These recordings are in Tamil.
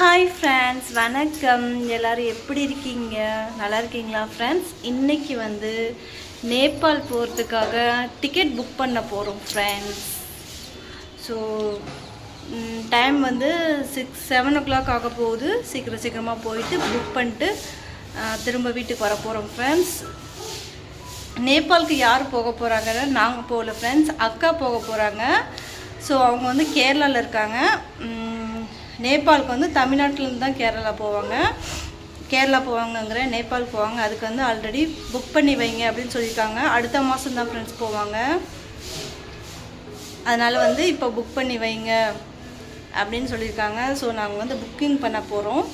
ஹாய் ஃப்ரெண்ட்ஸ் வணக்கம். எல்லாரும் எப்படி இருக்கீங்க? நல்லா இருக்கீங்களா ஃப்ரெண்ட்ஸ் இன்றைக்கி வந்து நேபாள் போகிறதுக்காக டிக்கெட் புக் பண்ண போகிறோம் ஃப்ரெண்ட்ஸ் ஸோ டைம் வந்து சிக்ஸ் செவன் ஓ கிளாக் ஆக போகுது. சீக்கிரம் சீக்கிரமாக போயிட்டு புக் பண்ணிட்டு திரும்ப வீட்டுக்கு வர போகிறோம் ஃப்ரெண்ட்ஸ் நேபாளுக்கு யார் போக போகிறாங்கன்னா நாங்கள் போகல ஃப்ரெண்ட்ஸ் அக்கா போக போகிறாங்க ஸோ அவங்க வந்து கேரளாவில் இருக்காங்க. நேபாளுக்கு வந்து தமிழ்நாட்டிலேருந்து தான் கேரளா போவாங்க. கேரளா போவாங்கங்கிற நேபாள் போவாங்க. அதுக்கு வந்து ஆல்ரெடி புக் பண்ணி வைங்க அப்படின்னு சொல்லியிருக்காங்க. அடுத்த மாதம் தான் ஃப்ரெண்ட்ஸ் போவாங்க. அதனால் வந்து இப்போ புக் பண்ணி வைங்க அப்படின்னு சொல்லியிருக்காங்க. ஸோ நாங்கள் வந்து புக்கிங் பண்ண போகிறோம்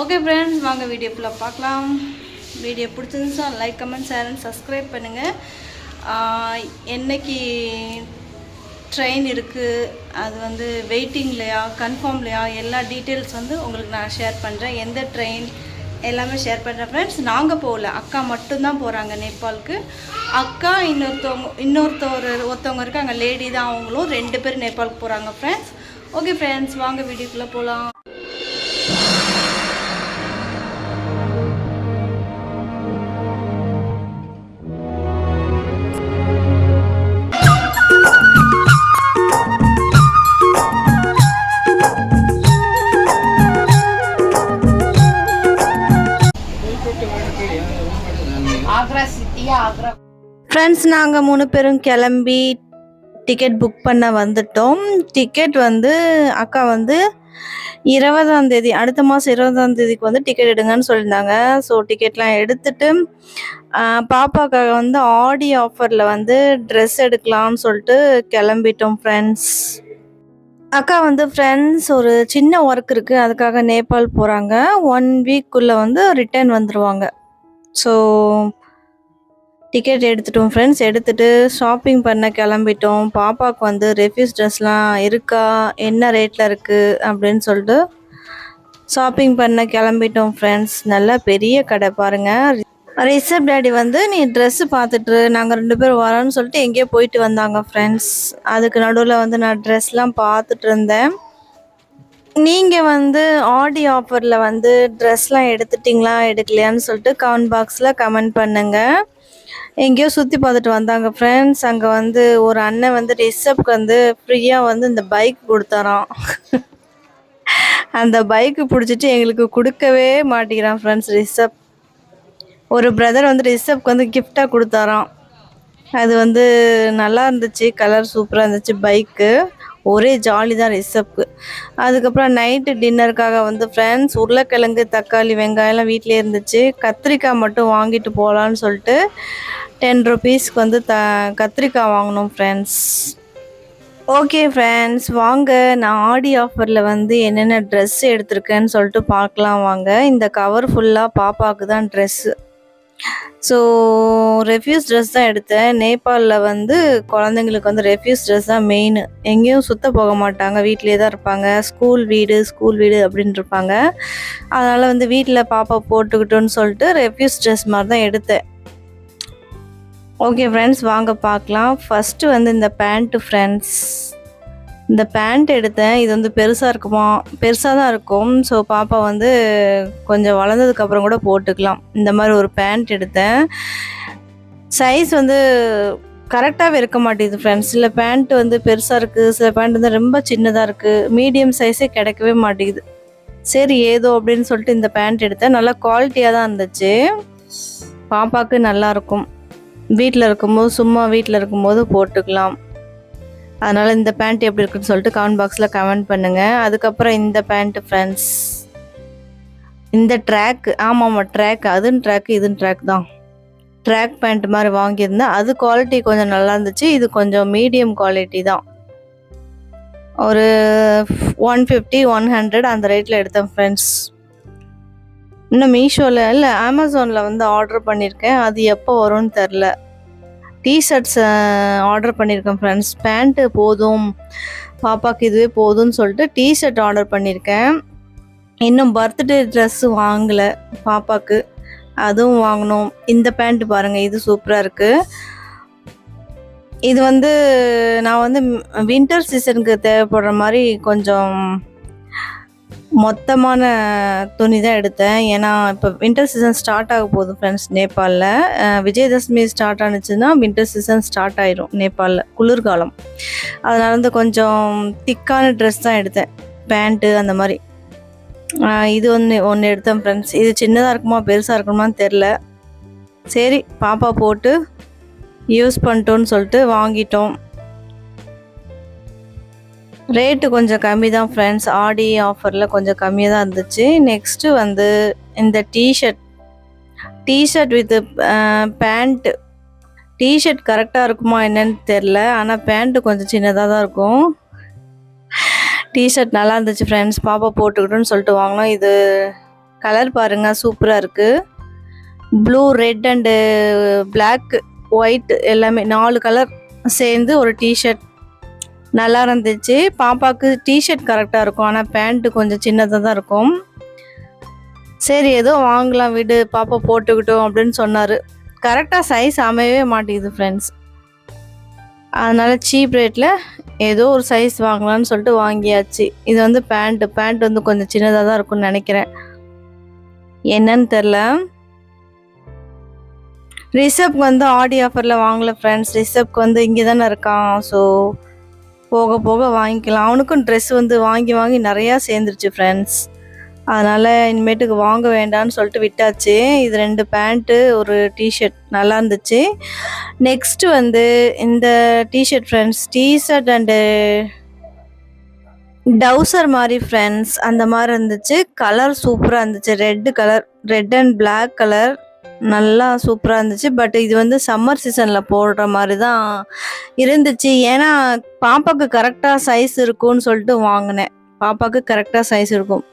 ஓகே ஃப்ரெண்ட்ஸ் வாங்க வீடியோ ஃபுல்லாக பார்க்கலாம். Video பிடிச்சிருந்துச்சா like comment share and subscribe பண்ணுங்கள் என்னைக்கு ட்ரெயின் இருக்குது அது வந்து வெயிட்டிங்லையா கன்ஃபார்ம்லையா எல்லா டீட்டெயில்ஸ் வந்து உங்களுக்கு நான் ஷேர் பண்ணுறேன் எந்த ட்ரெயின் எல்லாமே ஷேர் பண்ணுறேன் ஃப்ரெண்ட்ஸ் நாங்கள் போகல. அக்கா மட்டும்தான் போகிறாங்க நேபாளுக்கு. அக்கா இன்னொருத்தவங்க இன்னொருத்தவர் ஒருத்தவங்க இருக்காங்க. லேடி தான் அவங்களும். ரெண்டு பேர் நேபாளுக்கு போகிறாங்க ஃப்ரெண்ட்ஸ் ஓகே ஃப்ரெண்ட்ஸ் வாங்க வீடியோக்குள்ளே போகலாம் ஃப்ரெண்ட்ஸ் நாங்கள் மூணு பேரும் கிளம்பி டிக்கெட் புக் பண்ண வந்துட்டோம். டிக்கெட் வந்து அக்கா வந்து இருபதாம் தேதி அடுத்த மாதம் இருபதாம் தேதிக்கு வந்து டிக்கெட் எடுங்கன்னு சொல்லியிருந்தாங்க. ஸோ டிக்கெட்லாம் எடுத்துட்டு பாப்பாக்காக வந்து ஆடி ஆஃபரில் வந்து ட்ரெஸ் எடுக்கலாம்னு சொல்லிட்டு கிளம்பிட்டோம் ஃப்ரெண்ட்ஸ் அக்கா வந்து ஃப்ரெண்ட்ஸ் ஒரு சின்ன ஒர்க் இருக்குது அதுக்காக நேபாள் போகிறாங்க ஒன் வீக்குள்ளே வந்து ரிட்டர்ன் வந்துடுவாங்க ஸோ டிக்கெட் எடுத்துட்டோம் ஃப்ரெண்ட்ஸ் எடுத்துட்டு ஷாப்பிங் பண்ண கிளம்பிட்டோம். பாப்பாவுக்கு வந்து ரெஃப்யூஸ் ட்ரெஸ்லாம் இருக்கா? என்ன ரேட்டில் இருக்குது அப்படின்னு சொல்லிட்டு ஷாப்பிங் பண்ண கிளம்பிட்டோம் ஃப்ரெண்ட்ஸ் நல்லா பெரிய கடை பாருங்கள் ரிஷப் டேடி வந்து நீ ட்ரெஸ்ஸு பார்த்துட்டு நாங்கள் ரெண்டு பேரும் வரோன்னு சொல்லிட்டு எங்கேயோ போயிட்டு வந்தாங்க ஃப்ரெண்ட்ஸ் அதுக்கு நடுவில் வந்து நான் ட்ரெஸ்லாம் பார்த்துட்டு இருந்தேன். நீங்கள் வந்து ஆடி ஆஃபரில் வந்து ட்ரெஸ்லாம் எடுத்துட்டிங்களா எடுக்கலையான்னு சொல்லிட்டு கமெண்ட் பாக்ஸில் கமெண்ட் பண்ணுங்கள் எங்கேயோ சுற்றி பார்த்துட்டு வந்தாங்க ஃப்ரெண்ட்ஸ் அங்கே வந்து ஒரு அண்ணன் வந்து ரிஷப்க்கு வந்து ஃப்ரீயாக வந்து இந்த பைக் கொடுத்தாராம். அந்த பைக்கு பிடிச்சிட்டு எங்களுக்கு கொடுக்கவே மாட்டேங்கிறான் ஃப்ரெண்ட்ஸ் ரிசப் ஒரு பிரதர் வந்து ரிஷப்க்கு வந்து கிஃப்டாக கொடுத்தாராம். அது வந்து நல்லா இருந்துச்சு கலர் சூப்பராக இருந்துச்சு பைக்கு ஒரே ஜாலி தான் ரிசப்க்கு அதுக்கப்புறம் நைட்டு டின்னருக்காக வந்து ஃப்ரெண்ட்ஸ் உருளைக்கிழங்கு தக்காளி வெங்காயம்லாம் வீட்டிலே இருந்துச்சு. கத்திரிக்காய் மட்டும் வாங்கிட்டு போகலான்னு சொல்லிட்டு டென் ருபீஸ்க்கு வந்து த கத்திரிக்காய் வாங்கினோம் ஃப்ரெண்ட்ஸ் ஓகே ஃப்ரெண்ட்ஸ் வாங்க. நான் ஆடி ஆஃபரில் வந்து என்னென்ன ட்ரெஸ் எடுத்திருக்கேன்னு சொல்லிட்டு பார்க்கலாம் வாங்க. இந்த கவர் ஃபுல்லாக பாப்பாவுக்கு தான் ட்ரெஸ்ஸு ஸோ ரெஃப்யூஸ் ட்ரெஸ் தான் எடுத்தேன். நேபாளில் வந்து குழந்தைங்களுக்கு வந்து ரெஃப்யூஸ் ட்ரெஸ் தான் மெயின் எங்கேயும் சுத்த போக மாட்டாங்க. வீட்லேயே தான் இருப்பாங்க. ஸ்கூல் வீடு ஸ்கூல் வீடு அப்படின்னு இருப்பாங்க. அதனால் வந்து வீட்டில் பாப்பா போட்டுக்கிட்டோன்னு சொல்லிட்டு ரெஃப்யூஸ் ட்ரெஸ் மாதிரி தான் எடுத்தேன். ஓகே ஃப்ரெண்ட்ஸ் வாங்க பார்க்கலாம். ஃபஸ்ட்டு வந்து இந்த பேண்ட்டு ஃப்ரெண்ட்ஸ் இந்த பேண்ட் எடுத்தேன். இது வந்து பெருசாக இருக்குமா? பெருசாக தான் இருக்கும். ஸோ பாப்பா வந்து கொஞ்சம் வளர்ந்ததுக்கப்புறம் கூட போட்டுக்கலாம். இந்த மாதிரி ஒரு பேண்ட் எடுத்தேன். சைஸ் வந்து கரெக்டாகவே இருக்க மாட்டேங்குது ஃப்ரெண்ட்ஸ் சில பேண்ட் வந்து பெருசாக இருக்குது சில பேண்ட் வந்து ரொம்ப சின்னதாக இருக்குது மீடியம் சைஸே கிடைக்கவே மாட்டேங்குது. சரி ஏதோ அப்படின்னு சொல்லிட்டு இந்த பேண்ட் எடுத்தேன். நல்லா குவாலிட்டியாக தான் இருந்துச்சு. பாப்பாவுக்கு நல்லா இருக்கும். வீட்டில் இருக்கும்போது சும்மா வீட்டில் இருக்கும்போது போட்டுக்கலாம். அதனால் இந்த பேண்ட் எப்படி இருக்குன்னு சொல்லிட்டு கமெண்ட் பாக்ஸில் கமெண்ட் பண்ணுங்கள் அதுக்கப்புறம் இந்த பேண்ட்டு ஃப்ரெண்ட்ஸ் இந்த ட்ராக் ஆமாம் ஆமாம் ட்ராக் அதுன்னு ட்ராக் இதுன்னு ட்ராக் தான். ட்ராக் பேண்ட் மாதிரி வாங்கியிருந்தேன் அது குவாலிட்டி கொஞ்சம் நல்லா இருந்துச்சு. இது கொஞ்சம் மீடியம் குவாலிட்டி தான். ஒரு ஒன் ஃபிஃப்டி ஒன் ஹண்ட்ரட் அந்த ரேட்டில் எடுத்தேன் ஃப்ரெண்ட்ஸ் இன்னும் மீஷோவில் இல்லை அமேசானில் வந்து ஆர்டர் பண்ணியிருக்கேன். அது எப்போ வரும்னு தெரில. டிஷர்ட்ஸ் ஆர்டர் பண்ணியிருக்கேன் ஃப்ரெண்ட்ஸ் பேண்ட்டு போதும். பாப்பாவுக்கு இதுவே போதும்னு சொல்லிட்டு டிஷர்ட் ஆர்டர் பண்ணியிருக்கேன் இன்னும் பர்த்டே ட்ரெஸ்ஸு வாங்கலை பாப்பாவுக்கு அதுவும் வாங்கினோம் இந்த பேண்ட் பாருங்கள் இது சூப்பராக இருக்குது இது வந்து நான் வந்து வின்டர் சீசனுக்கு தேவைப்படுற மாதிரி கொஞ்சம் மொத்தமான துணி தான் எடுத்தேன். ஏன்னா இப்போ வின்டர் சீசன் ஸ்டார்ட் ஆக போகுது ஃப்ரெண்ட்ஸ் நேபாளில். விஜயதசமி ஸ்டார்ட் ஆனிச்சுன்னா வின்டர் சீசன் ஸ்டார்ட் ஆயிரும் நேபாளில் குளிர்காலம். அதனால வந்து கொஞ்சம் திக்கான ட்ரெஸ் தான் எடுத்தேன். பேண்ட்டு அந்த மாதிரி. இது ஒன்று ஒன்று எடுத்தேன் ஃப்ரெண்ட்ஸ் இது சின்னதாக இருக்குமா பெருசாக இருக்குமான்னு தெரில சரி பாப்பா போட்டு யூஸ் பண்ணிட்டோன்னு சொல்லிட்டு வாங்கிட்டோம். ரேட்டு கொஞ்சம் கம்மி தான் ஃப்ரெண்ட்ஸ் ஆடி ஆஃபரில் கொஞ்சம் கம்மியாக தான் இருந்துச்சு. நெக்ஸ்ட்டு வந்து இந்த t-shirt t-shirt with pant t-shirt கரெக்டாக இருக்குமா என்னன்னு தெரில ஆனால் பேண்ட்டு கொஞ்சம் சின்னதாக தான் இருக்கும். டிஷர்ட் நல்லா இருந்துச்சு ஃப்ரெண்ட்ஸ் பாப்பா போட்டுக்கிட்டோன்னு சொல்லிட்டு வாங்கினோம். இது கலர் பாருங்கள் சூப்பராக இருக்குது blue red and black white எல்லாமே நாலு கலர் சேர்ந்து ஒரு டிஷர்ட் நல்லா இருந்துச்சு. பாப்பாவுக்கு டிஷர்ட் கரெக்டாக இருக்கும். ஆனால் பேண்ட்டு கொஞ்சம் சின்னதாக தான் இருக்கும். சரி ஏதோ வாங்கலாம் விடு பாப்பா போட்டுக்கிட்டோம் அப்படின்னு சொன்னார். கரெக்டாக சைஸ் அமையவே மாட்டேங்குது ஃப்ரெண்ட்ஸ் அதனால் சீப் ரேட்டில் ஏதோ ஒரு சைஸ் வாங்கலாம்னு சொல்லிட்டு வாங்கியாச்சு. இது வந்து பேண்ட்டு பேண்ட் வந்து கொஞ்சம் சின்னதாக தான் இருக்கும்னு நினைக்கிறேன். என்னன்னு தெரில ரிஷப்க்கு வந்து ஆடி ஆஃபரில் வாங்கல ஃப்ரெண்ட்ஸ் ரிஷப்க்கு வந்து இங்கே தானே இருக்கான் ஸோ போக போக வாங்கிக்கலாம். அவனுக்கும் ட்ரெஸ் வந்து வாங்கி வாங்கி நிறையா சேர்ந்துருச்சு ஃப்ரெண்ட்ஸ் அதனால் இனிமேட்டுக்கு வாங்க வேண்டாம்னு சொல்லிட்டு விட்டாச்சு. இது ரெண்டு பேண்ட்டு ஒரு டிஷர்ட் நல்லா இருந்துச்சு. நெக்ஸ்ட்டு வந்து இந்த டிஷர்ட் ஃப்ரெண்ட்ஸ் டிஷர்ட் அண்டு டவுசர் மாதிரி ஃப்ரெண்ட்ஸ் அந்த மாதிரி இருந்துச்சு. கலர் சூப்பராக இருந்துச்சு. Red colour red and black colour நல்லா சூப்பராக இருந்துச்சு. பட் இது வந்து சம்மர் சீசனில் போடுற மாதிரி தான் இருந்துச்சு. ஏன்னா பாப்பாவுக்கு கரெக்டாக சைஸ் இருக்கும்னு சொல்லிட்டு வாங்கினேன். பாப்பாவுக்கு கரெக்டாக சைஸ் இருக்கும்.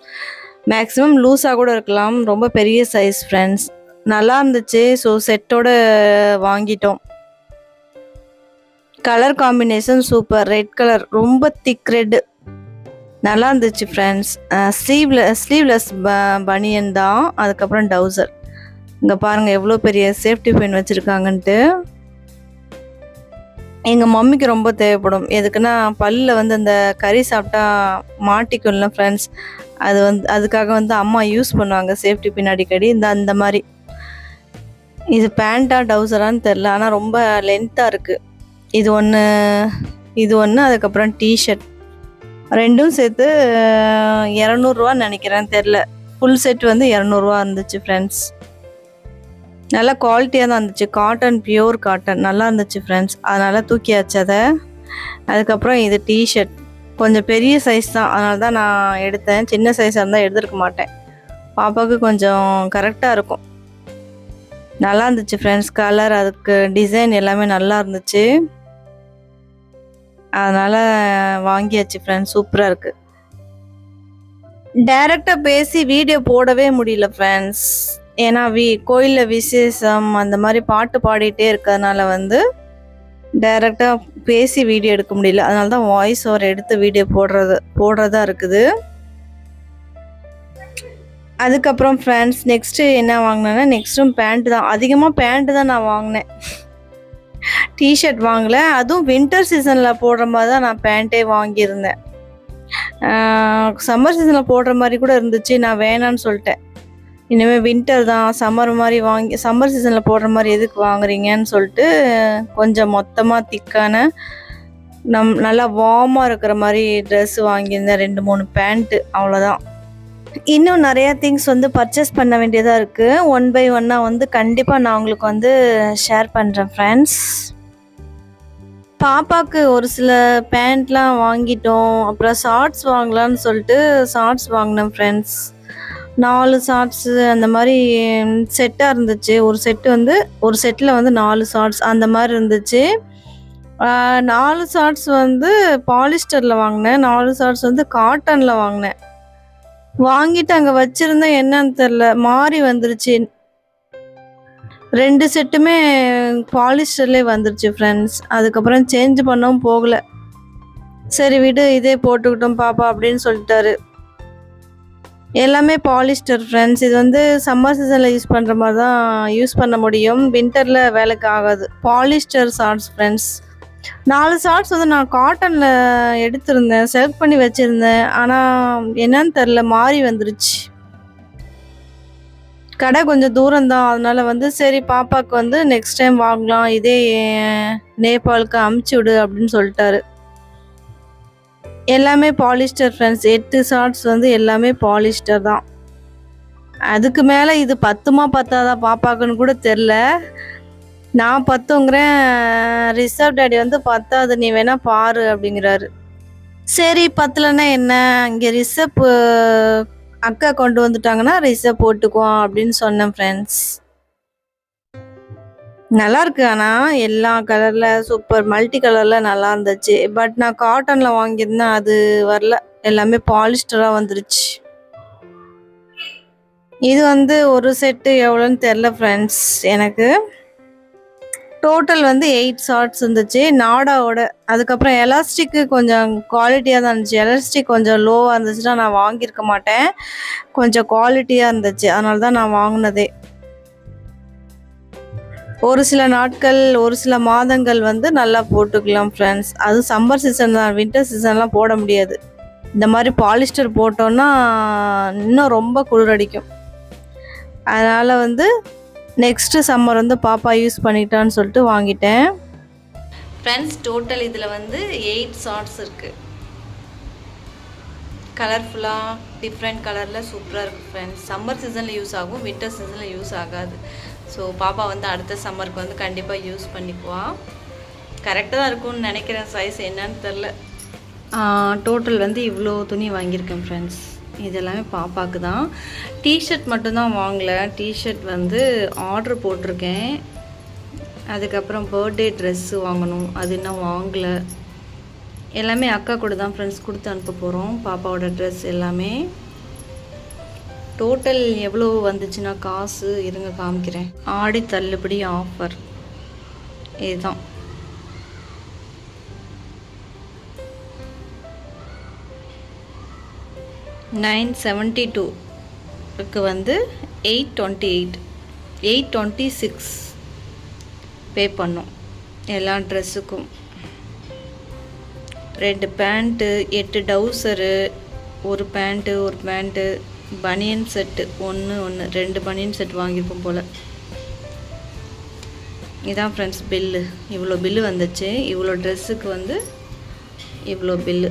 மேக்ஸிமம் லூஸாக கூட இருக்கலாம். ரொம்ப பெரிய சைஸ் ஃப்ரெண்ட்ஸ் நல்லா இருந்துச்சு. ஸோ செட்டோட வாங்கிட்டோம். Colour combination super red colour ரொம்ப திக் ரெட்டு நல்லா இருந்துச்சு ஃப்ரெண்ட்ஸ் ஸ்லீவ்ல ஸ்லீவ்லெஸ் பனியன் தான். அதுக்கப்புறம் டவுசர் இங்கே பாருங்கள் எவ்வளோ பெரிய சேஃப்டி பின் வச்சுருக்காங்கன்ட்டு. எங்கள் மம்மிக்கு ரொம்ப தேவைப்படும். எதுக்குன்னா பல்லில் வந்து அந்த கறி சாப்பிட்டா மாட்டிக்கும்ல ஃப்ரெண்ட்ஸ் அது வந்து அதுக்காக வந்து அம்மா யூஸ் பண்ணுவாங்க சேஃப்டி பின் அடிக்கடி. இந்த அந்த மாதிரி. இது பேண்ட்டா டவுசரான்னு தெரில ஆனால் ரொம்ப லென்த்தாக இருக்குது இது ஒன்று இது ஒன்று அதுக்கப்புறம் டிஷர்ட் ரெண்டும் சேர்த்து இரநூறுவான்னு நினைக்கிறேன் தெரில ஃபுல் செட் வந்து இரநூறுவா இருந்துச்சு ஃப்ரெண்ட்ஸ் நல்லா குவாலிட்டியாக தான் இருந்துச்சு. காட்டன் பியூர் காட்டன் நல்லா இருந்துச்சு ஃப்ரெண்ட்ஸ் அதனால் தூக்கியாச்சு அதை அதுக்கப்புறம் இது டிஷர்ட் கொஞ்சம் பெரிய சைஸ் தான். அதனால தான் நான் எடுத்தேன். சின்ன சைஸாக இருந்தால் எடுத்துருக்க மாட்டேன். பாப்பாவுக்கு கொஞ்சம் கரெக்டாக இருக்கும். நல்லா இருந்துச்சு ஃப்ரெண்ட்ஸ் கலர் அதுக்கு டிசைன் எல்லாமே நல்லா இருந்துச்சு. அதனால் வாங்கியாச்சு ஃப்ரெண்ட்ஸ் சூப்பராக இருக்குது டைரெக்டாக பேசி வீடியோ போடவே முடியல ஃப்ரெண்ட்ஸ் ஏன்னா வி கோயிலில் விசேஷம் அந்த மாதிரி பாட்டு பாடிட்டே இருக்கிறதுனால வந்து டைரெக்டாக பேசி வீடியோ எடுக்க முடியல. அதனால தான் வாய்ஸ் ஓவர் எடுத்து வீடியோ போடுறது போடுறதா இருக்குது. அதுக்கப்புறம் ஃப்ரெண்ட்ஸ் நெக்ஸ்ட்டு என்ன வாங்கினேன்னா நெக்ஸ்ட்டும் பேண்ட்டு தான். அதிகமாக பேண்ட்டு தான் நான் வாங்கினேன். டிஷர்ட் வாங்கலை. அதுவும் வின்டர் சீசனில் போடுற மாதிரி தான் நான் பேண்ட்டே வாங்கியிருந்தேன். சம்மர் சீசனில் போடுற மாதிரி கூட இருந்துச்சு. நான் வேணான்னு சொல்லிட்டேன். இனிமேல் வின்டர் தான் சம்மர் மாதிரி வாங்கி சம்மர் சீசனில் போடுற மாதிரி எதுக்கு வாங்குறீங்கன்னு சொல்லிட்டு கொஞ்சம் மொத்தமாக திக்கான நம் நல்லா வார்மாக இருக்கிற மாதிரி ட்ரெஸ் வாங்கியிருந்தேன் ரெண்டு மூணு பேண்ட்டு அவ்வளோதான் இன்னும் நிறையா திங்ஸ் வந்து பர்ச்சேஸ் பண்ண வேண்டியதாக இருக்குது ஒன் பை ஒன்னாக வந்து கண்டிப்பாக நான் உங்களுக்கு வந்து ஷேர் பண்ணுறேன் ஃப்ரெண்ட்ஸ் பாப்பாவுக்கு ஒரு சில பேண்ட்லாம் வாங்கிட்டோம் அப்புறம் ஷார்ட்ஸ் வாங்கலாம்னு சொல்லிட்டு ஷார்ட்ஸ் வாங்கினேன் ஃப்ரெண்ட்ஸ் நாலு ஷார்ட்ஸு அந்த மாதிரி செட்டாக இருந்துச்சு. ஒரு செட்டு வந்து ஒரு செட்டில் வந்து நாலு ஷார்ட்ஸ் அந்த மாதிரி இருந்துச்சு. நாலு ஷார்ட்ஸ் வந்து பாலிஸ்டரில் வாங்கினேன். நாலு ஷார்ட்ஸ் வந்து காட்டனில் வாங்கினேன். வாங்கிட்டு அங்கே வச்சுருந்தேன் என்னன்னு தெரில மாறி வந்துருச்சு. ரெண்டு செட்டுமே பாலிஸ்டர்லேயே வந்துருச்சு ஃப்ரெண்ட்ஸ் அதுக்கப்புறம் சேஞ்ச் பண்ணவும் போகலை. சரி விடு இதே போட்டுக்கிட்டோம் பாப்பா அப்படின்னு சொல்லிட்டாரு. எல்லாமே பாலிஸ்டர் ஃப்ரெண்ட்ஸ் இது வந்து சம்மர் சீசனில் யூஸ் பண்ணுற மாதிரி தான் யூஸ் பண்ண முடியும். வின்டரில் வேலைக்கு ஆகாது. பாலிஸ்டர் ஷார்ட்ஸ் ஃப்ரெண்ட்ஸ் நாலு ஷார்ட்ஸ் வந்து நான் காட்டனில் எடுத்திருந்தேன். செலக்ட் பண்ணி வச்சுருந்தேன். ஆனால் என்னன்னு தெரில மாறி வந்துருச்சு. கடை கொஞ்சம் தூரம்தான். அதனால் வந்து சரி பாப்பாவுக்கு வந்து நெக்ஸ்ட் டைம் வாங்கலாம். இதே நேபாளுக்கு அமுச்சு விடு அப்படின்னு சொல்லிட்டாரு. எல்லாமே பாலிஸ்டர் ஃப்ரெண்ட்ஸ் எட்டு ஷார்ட்ஸ் வந்து எல்லாமே பாலிஸ்டர் தான். அதுக்கு மேலே இது பத்துமா பத்தாதா பாப்பாக்குன்னு கூட தெரில. நான் பத்துங்கிறேன். ரிசர்வ் டேடி வந்து பத்தாது நீ வேணா பாரு அப்படிங்கிறாரு. சரி பத்தலைன்னா என்ன? இங்கே ரிசப் அக்கா கொண்டு வந்துட்டாங்கன்னா ரிசப் போட்டுக்குவோம் அப்படின்னு சொன்னேன் ஃப்ரெண்ட்ஸ் நல்லா இருக்கு ஆனால் எல்லா கலரில் சூப்பர் மல்டி கலரில் நல்லா இருந்துச்சு பட் நான் காட்டனில் வாங்கியிருந்தேன் அது வரல. எல்லாமே பாலிஸ்டராக வந்துருச்சு. இது வந்து ஒரு செட்டு எவ்வளோன்னு தெரில ஃப்ரெண்ட்ஸ் எனக்கு டோட்டல் வந்து எயிட் ஷார்ட்ஸ் இருந்துச்சு. நாடாவோட அதுக்கப்புறம் எலாஸ்டிக்கு கொஞ்சம் குவாலிட்டியாக தான் இருந்துச்சு. எலாஸ்டிக் கொஞ்சம் லோவாக இருந்துச்சுன்னா நான் வாங்கியிருக்க மாட்டேன். கொஞ்சம் குவாலிட்டியாக இருந்துச்சு. அதனால தான் நான் வாங்கினதே. ஒரு சில நாட்கள் ஒரு சில மாதங்கள் வந்து நல்லா போட்டுக்கலாம் ஃப்ரெண்ட்ஸ் அது சம்மர் சீசன் தான். வின்டர் சீசன்லாம் போட முடியாது. இந்த மாதிரி பாலிஸ்டர் போட்டோன்னா இன்னும் ரொம்ப குளிரடிக்கும். அதனால் வந்து நெக்ஸ்ட்டு சம்மர் வந்து பாப்பா யூஸ் பண்ணிட்டான்னு சொல்லிட்டு வாங்கிட்டேன். ஃப்ரெண்ட்ஸ் டோட்டல் இதில் வந்து எயிட் ஷார்ட்ஸ் இருக்குது கலர்ஃபுல்லாக டிஃப்ரெண்ட் கலரில் சூப்பராக இருக்குது ஃப்ரெண்ட்ஸ் சம்மர் சீசனில் யூஸ் ஆகும் வின்டர் சீசனில் யூஸ் ஆகாது. ஸோ பாப்பா வந்து அடுத்த சம்மருக்கு வந்து கண்டிப்பாக யூஸ் பண்ணிக்குவா. கரெக்டாக தான் இருக்கும்னு நினைக்கிறேன் சைஸ் என்னன்னு தெரில டோட்டல் வந்து இவ்வளோ துணி வாங்கியிருக்கேன் ஃப்ரெண்ட்ஸ் இதெல்லாமே பாப்பாவுக்கு தான். டிஷர்ட் மட்டும்தான் வாங்கலை. டிஷர்ட் வந்து ஆர்டர் போட்டிருக்கேன். அதுக்கப்புறம் பர்த்டே ட்ரெஸ்ஸு வாங்கணும். அது இன்னும் வாங்கலை. எல்லாமே அக்கா கூட தான் ஃப்ரெண்ட்ஸ் கொடுத்து அனுப்ப போகிறோம் பாப்பாவோட ட்ரெஸ் எல்லாமே. டோட்டல் எவ்வளோ வந்துச்சுன்னா காசு? இருங்க காமிக்கிறேன். ஆடி தள்ளுபடி ஆஃபர் இதுதான். நைன் செவன்ட்டி டூக்கு வந்து eight twenty eight eight twenty six pay பண்ணோம். எல்லா ட்ரெஸ்ஸுக்கும் ரெண்டு பேண்ட்டு எட்டு டவுசரு ஒரு பேண்ட்டு ஒரு பேண்ட்டு பனியன் செட்டு ஒன்று ஒன்று ரெண்டு பனியன் செட் வாங்கியிருக்கோம் போல். இதான் ஃப்ரெண்ட்ஸ் பில்லு இவ்வளோ பில்லு வந்துச்சு. இவ்வளோ ட்ரெஸ்ஸுக்கு வந்து இவ்வளோ பில்லு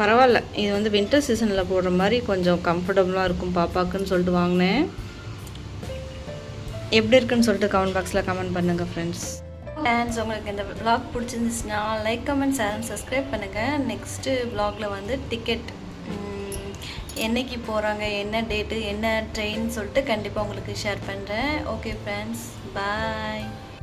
பரவாயில்ல. இது வந்து வின்டர் சீசனில் போடுற மாதிரி கொஞ்சம் கம்ஃபர்டபுளாக இருக்கும் பாப்பாக்குன்னு சொல்லிட்டு வாங்கினேன். எப்படி இருக்குன்னு சொல்லிட்டு கமெண்ட் பாக்ஸில் கமெண்ட் பண்ணுங்கள் ஃப்ரெண்ட்ஸ் ஃப்ரெண்ட்ஸ் உங்களுக்கு இந்த விளாக் பிடிச்சிருந்துச்சுன்னா லைக் கமெண்ட் சேனல் சப்ஸ்கிரைப் பண்ணுங்கள் நெக்ஸ்ட்டு விளாகில் வந்து டிக்கெட் என்னைக்கு போகிறாங்க என்ன டேட்டு என்ன ட்ரெயின் சொல்லிட்டு கண்டிப்பாக உங்களுக்கு ஷேர் பண்ணுறேன் ஓகே ஃப்ரெண்ட்ஸ் பாய்